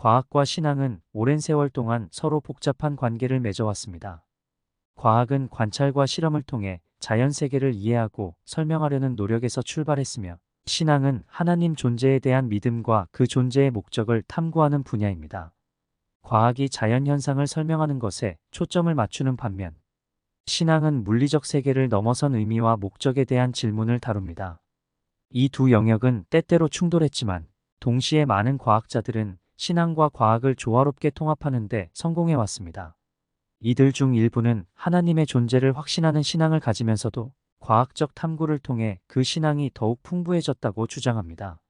과학과 신앙은 오랜 세월 동안 서로 복잡한 관계를 맺어왔습니다. 과학은 관찰과 실험을 통해 자연 세계를 이해하고 설명하려는 노력에서 출발했으며 신앙은 하나님 존재에 대한 믿음과 그 존재의 목적을 탐구하는 분야입니다. 과학이 자연 현상을 설명하는 것에 초점을 맞추는 반면 신앙은 물리적 세계를 넘어선 의미와 목적에 대한 질문을 다룹니다. 이 두 영역은 때때로 충돌했지만 동시에 많은 과학자들은 신앙과 과학을 조화롭게 통합하는데 성공해 왔습니다. 이들 중 일부는 하나님의 존재를 확신하는 신앙을 가지면서도 과학적 탐구를 통해 그 신앙이 더욱 풍부해졌다고 주장합니다.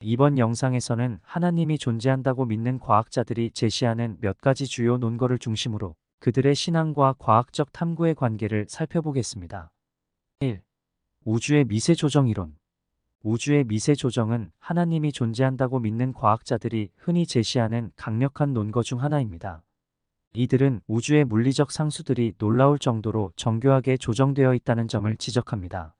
이번 영상에서는 하나님이 존재한다고 믿는 과학자들이 제시하는 몇 가지 주요 논거를 중심으로 그들의 신앙과 과학적 탐구의 관계를 살펴보겠습니다. 1. 우주의 미세 조정 이론 우주의 미세 조정은 하나님이 존재한다고 믿는 과학자들이 흔히 제시하는 강력한 논거 중 하나입니다. 이들은 우주의 물리적 상수들이 놀라울 정도로 정교하게 조정되어 있다는 점을 지적합니다.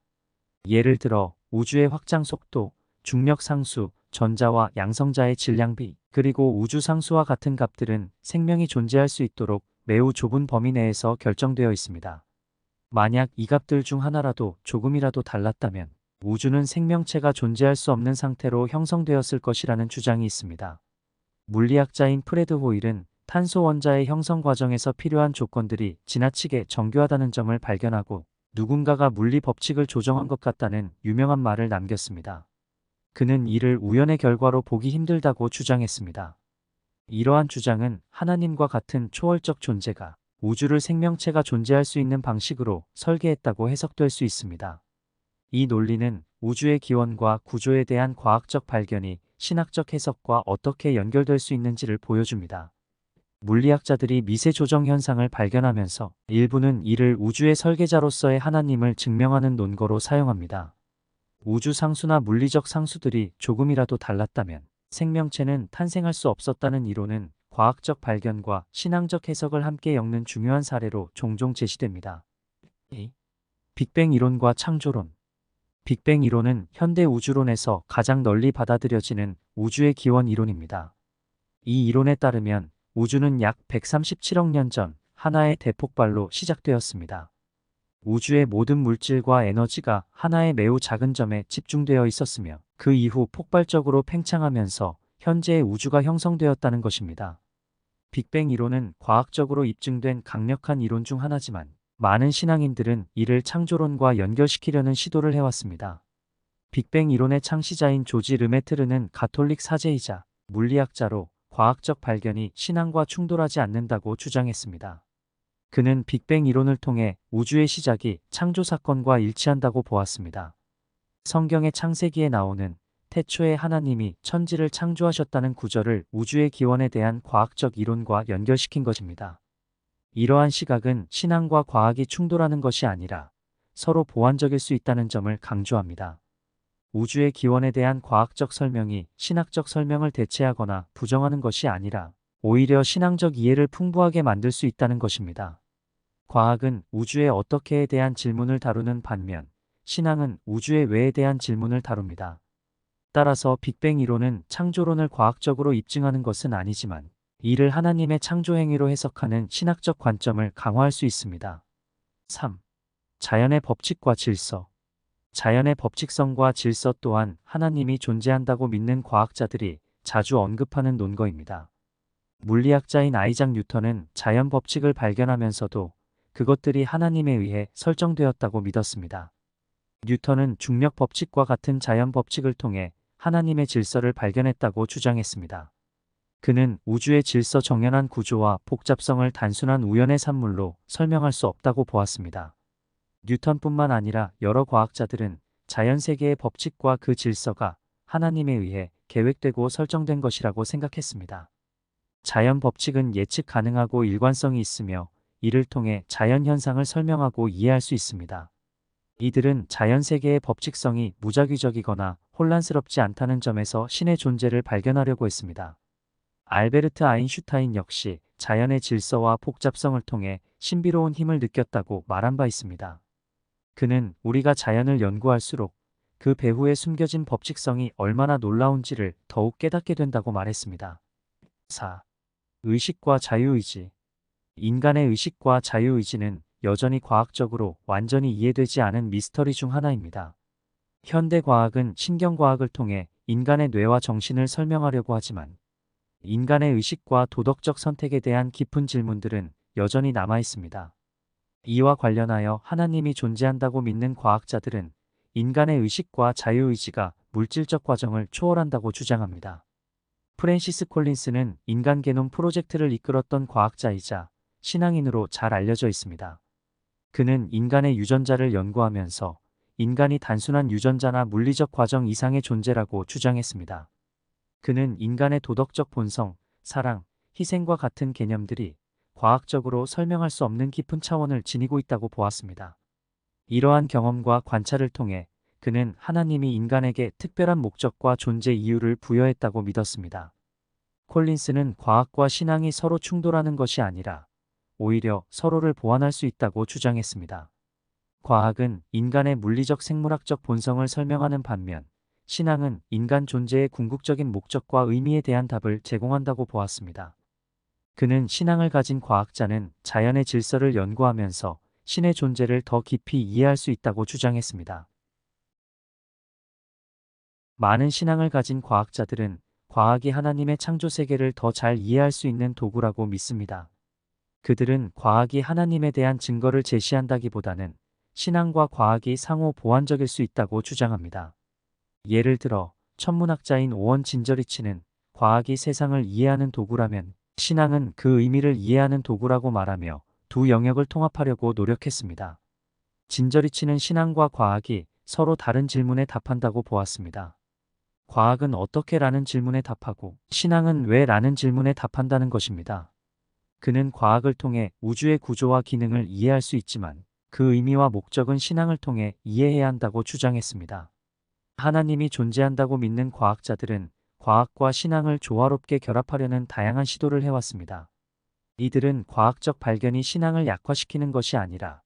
예를 들어 우주의 확장 속도, 중력 상수, 전자와 양성자의 질량비, 그리고 우주 상수와 같은 값들은 생명이 존재할 수 있도록 매우 좁은 범위 내에서 결정되어 있습니다. 만약 이 값들 중 하나라도 조금이라도 달랐다면 우주는 생명체가 존재할 수 없는 상태로 형성되었을 것이라는 주장이 있습니다. 물리학자인 프레드 호일은 탄소 원자의 형성 과정에서 필요한 조건들이 지나치게 정교하다는 점을 발견하고 누군가가 물리 법칙을 조정한 것 같다는 유명한 말을 남겼습니다. 그는 이를 우연의 결과로 보기 힘들다고 주장했습니다. 이러한 주장은 하나님과 같은 초월적 존재가 우주를 생명체가 존재할 수 있는 방식으로 설계했다고 해석될 수 있습니다. 이 논리는 우주의 기원과 구조에 대한 과학적 발견이 신학적 해석과 어떻게 연결될 수 있는지를 보여줍니다. 물리학자들이 미세 조정 현상을 발견하면서 일부는 이를 우주의 설계자로서의 하나님을 증명하는 논거로 사용합니다. 우주 상수나 물리적 상수들이 조금이라도 달랐다면 생명체는 탄생할 수 없었다는 이론은 과학적 발견과 신앙적 해석을 함께 엮는 중요한 사례로 종종 제시됩니다. 빅뱅 이론과 창조론 빅뱅 이론은 현대 우주론에서 가장 널리 받아들여지는 우주의 기원 이론입니다. 이 이론에 따르면 우주는 약 137억 년 전 하나의 대폭발로 시작되었습니다. 우주의 모든 물질과 에너지가 하나의 매우 작은 점에 집중되어 있었으며 그 이후 폭발적으로 팽창하면서 현재의 우주가 형성되었다는 것입니다. 빅뱅 이론은 과학적으로 입증된 강력한 이론 중 하나지만 많은 신앙인들은 이를 창조론과 연결시키려는 시도를 해왔습니다. 빅뱅 이론의 창시자인 조지 르메트르는 가톨릭 사제이자 물리학자로 과학적 발견이 신앙과 충돌하지 않는다고 주장했습니다. 그는 빅뱅 이론을 통해 우주의 시작이 창조 사건과 일치한다고 보았습니다. 성경의 창세기에 나오는 태초에 하나님이 천지를 창조하셨다는 구절을 우주의 기원에 대한 과학적 이론과 연결시킨 것입니다. 이러한 시각은 신앙과 과학이 충돌하는 것이 아니라 서로 보완적일 수 있다는 점을 강조합니다. 우주의 기원에 대한 과학적 설명이 신학적 설명을 대체하거나 부정하는 것이 아니라 오히려 신앙적 이해를 풍부하게 만들 수 있다는 것입니다. 과학은 우주의 어떻게에 대한 질문을 다루는 반면 신앙은 우주의 왜에 대한 질문을 다룹니다. 따라서 빅뱅 이론은 창조론을 과학적으로 입증하는 것은 아니지만 이를 하나님의 창조 행위로 해석하는 신학적 관점을 강화할 수 있습니다. 3. 자연의 법칙과 질서 자연의 법칙성과 질서 또한 하나님이 존재한다고 믿는 과학자들이 자주 언급하는 논거입니다. 물리학자인 아이작 뉴턴은 자연 법칙을 발견하면서도 그것들이 하나님에 의해 설정되었다고 믿었습니다. 뉴턴은 중력 법칙과 같은 자연 법칙을 통해 하나님의 질서를 발견했다고 주장했습니다. 그는 우주의 질서 정연한 구조와 복잡성을 단순한 우연의 산물로 설명할 수 없다고 보았습니다. 뉴턴뿐만 아니라 여러 과학자들은 자연 세계의 법칙과 그 질서가 하나님에 의해 계획되고 설정된 것이라고 생각했습니다. 자연 법칙은 예측 가능하고 일관성이 있으며 이를 통해 자연 현상을 설명하고 이해할 수 있습니다. 이들은 자연 세계의 법칙성이 무작위적이거나 혼란스럽지 않다는 점에서 신의 존재를 발견하려고 했습니다. 알베르트 아인슈타인 역시 자연의 질서와 복잡성을 통해 신비로운 힘을 느꼈다고 말한 바 있습니다. 그는 우리가 자연을 연구할수록 그 배후에 숨겨진 법칙성이 얼마나 놀라운지를 더욱 깨닫게 된다고 말했습니다. 4. 의식과 자유의지 인간의 의식과 자유의지는 여전히 과학적으로 완전히 이해되지 않은 미스터리 중 하나입니다. 현대 과학은 신경과학을 통해 인간의 뇌와 정신을 설명하려고 하지만 인간의 의식과 도덕적 선택에 대한 깊은 질문들은 여전히 남아 있습니다. 이와 관련하여 하나님이 존재한다고 믿는 과학자들은 인간의 의식과 자유의지가 물질적 과정을 초월한다고 주장합니다. 프랜시스 콜린스는 인간 게놈 프로젝트를 이끌었던 과학자이자 신앙인으로 잘 알려져 있습니다. 그는 인간의 유전자를 연구하면서 인간이 단순한 유전자나 물리적 과정 이상의 존재라고 주장했습니다. 그는 인간의 도덕적 본성, 사랑, 희생과 같은 개념들이 과학적으로 설명할 수 없는 깊은 차원을 지니고 있다고 보았습니다. 이러한 경험과 관찰을 통해 그는 하나님이 인간에게 특별한 목적과 존재 이유를 부여했다고 믿었습니다. 콜린스는 과학과 신앙이 서로 충돌하는 것이 아니라 오히려 서로를 보완할 수 있다고 주장했습니다. 과학은 인간의 물리적 생물학적 본성을 설명하는 반면 신앙은 인간 존재의 궁극적인 목적과 의미에 대한 답을 제공한다고 보았습니다. 그는 신앙을 가진 과학자는 자연의 질서를 연구하면서 신의 존재를 더 깊이 이해할 수 있다고 주장했습니다. 많은 신앙을 가진 과학자들은 과학이 하나님의 창조 세계를 더 잘 이해할 수 있는 도구라고 믿습니다. 그들은 과학이 하나님에 대한 증거를 제시한다기보다는 신앙과 과학이 상호 보완적일 수 있다고 주장합니다. 예를 들어 천문학자인 오원 진저리치는 과학이 세상을 이해하는 도구라면 신앙은 그 의미를 이해하는 도구라고 말하며 두 영역을 통합하려고 노력했습니다. 진저리치는 신앙과 과학이 서로 다른 질문에 답한다고 보았습니다. 과학은 어떻게 라는 질문에 답하고 신앙은 왜 라는 질문에 답한다는 것입니다. 그는 과학을 통해 우주의 구조와 기능을 이해할 수 있지만 그 의미와 목적은 신앙을 통해 이해해야 한다고 주장했습니다. 하나님이 존재한다고 믿는 과학자들은 과학과 신앙을 조화롭게 결합하려는 다양한 시도를 해왔습니다. 이들은 과학적 발견이 신앙을 약화시키는 것이 아니라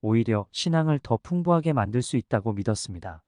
오히려 신앙을 더 풍부하게 만들 수 있다고 믿었습니다.